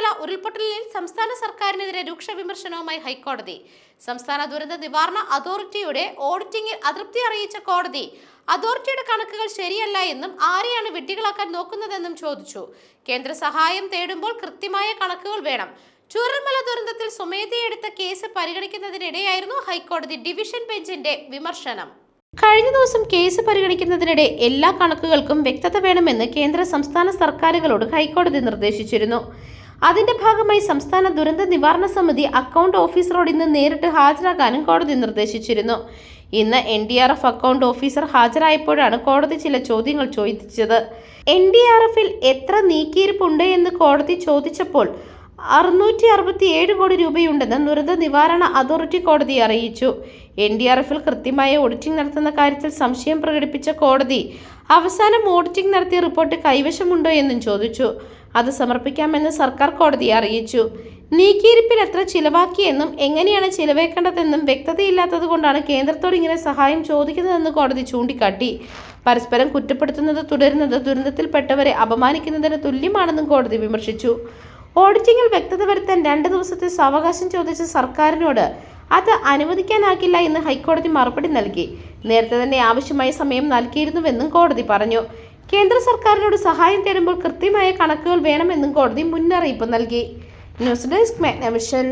ചൂരൽമല ഉരുൾപൊട്ടലിൽ സംസ്ഥാന സർക്കാരിനെതിരെ രൂക്ഷ വിമർശനവുമായി ഹൈക്കോടതി. സംസ്ഥാന ദുരന്ത നിവാരണ അതോറിറ്റിയുടെ ഓഡിറ്റിംഗിൽ അതൃപ്തി അറിയിച്ച കോടതി അതോറിറ്റിയുടെ കണക്കുകൾ ശരിയല്ല എന്നും ആരെയാണ് വിഡ്ഢികളാക്കാൻ നോക്കുന്നതെന്നും ചോദിച്ചു. കേന്ദ്ര സഹായം തേടുമ്പോൾ കൃത്യമായ കണക്കുകൾ വേണം. ചൂരൽമല ദുരന്തത്തിൽ സ്വമേധയെടുത്ത കേസ് പരിഗണിക്കുന്നതിനിടെയായിരുന്നു ഹൈക്കോടതി ഡിവിഷൻ ബെഞ്ചിന്റെ വിമർശനം. കഴിഞ്ഞ ദിവസം കേസ് പരിഗണിക്കുന്നതിനിടെ എല്ലാ കണക്കുകൾക്കും വ്യക്തത വേണമെന്ന് കേന്ദ്ര സംസ്ഥാന സർക്കാരുകളോട് ഹൈക്കോടതി നിർദ്ദേശിച്ചിരുന്നു. അതിന്റെ ഭാഗമായി സംസ്ഥാന ദുരന്ത നിവാരണ സമിതി അക്കൗണ്ട് ഓഫീസറോട് ഇന്ന് നേരിട്ട് ഹാജരാകാനും കോടതി നിർദ്ദേശിച്ചിരുന്നു. ഇന്ന് N D R F account officer ഹാജരായപ്പോഴാണ് കോടതി ചില ചോദ്യങ്ങൾ ചോദിച്ചത്. എൻ ഡി ആർ എഫിൽ എത്ര നീക്കിയിരിപ്പുണ്ട് എന്ന് കോടതി ചോദിച്ചപ്പോൾ അറുന്നൂറ്റി അറുപത്തി ഏഴ് കോടി രൂപയുണ്ടെന്ന് ദുരന്ത നിവാരണ അതോറിറ്റി കോടതി അറിയിച്ചു. എൻ ഡി ആർ എഫിൽ കൃത്യമായ ഓഡിറ്റിംഗ് നടത്തുന്ന കാര്യത്തിൽ സംശയം പ്രകടിപ്പിച്ച കോടതി അവസാനം ഓഡിറ്റിംഗ് നടത്തിയ റിപ്പോർട്ട് കൈവശമുണ്ടോ എന്നും ചോദിച്ചു. അത് സമർപ്പിക്കാമെന്ന് സർക്കാർ കോടതിയെ അറിയിച്ചു. നീക്കിയിരിപ്പിൽ എത്ര ചിലവാക്കിയെന്നും എങ്ങനെയാണ് ചിലവേക്കേണ്ടതെന്നും വ്യക്തതയില്ലാത്തതുകൊണ്ടാണ് കേന്ദ്രത്തോട് ഇങ്ങനെ സഹായം ചോദിക്കുന്നതെന്ന് കോടതി ചൂണ്ടിക്കാട്ടി. പരസ്പരം കുറ്റപ്പെടുത്തുന്നത് തുടരുന്നത് ദുരന്തത്തിൽപ്പെട്ടവരെ അപമാനിക്കുന്നതിന് തുല്യമാണെന്നും കോടതി വിമർശിച്ചു. ഓഡിറ്റിംഗിൽ വ്യക്തത വരുത്താൻ രണ്ട് ദിവസത്തെ സാവകാശം ചോദിച്ച സർക്കാരിനോട് അത് അനുവദിക്കാനാകില്ല എന്ന് ഹൈക്കോടതി മറുപടി നൽകി. നേരത്തെ തന്നെ ആവശ്യമായ സമയം നൽകിയിരുന്നുവെന്നും കോടതി പറഞ്ഞു. കേന്ദ്ര സർക്കാരിനോട് സഹായം തേടുമ്പോൾ കൃത്യമായ കണക്കുകൾ വേണമെന്നും കോടതി മുന്നറിയിപ്പ് നൽകി. News desk Magnavision.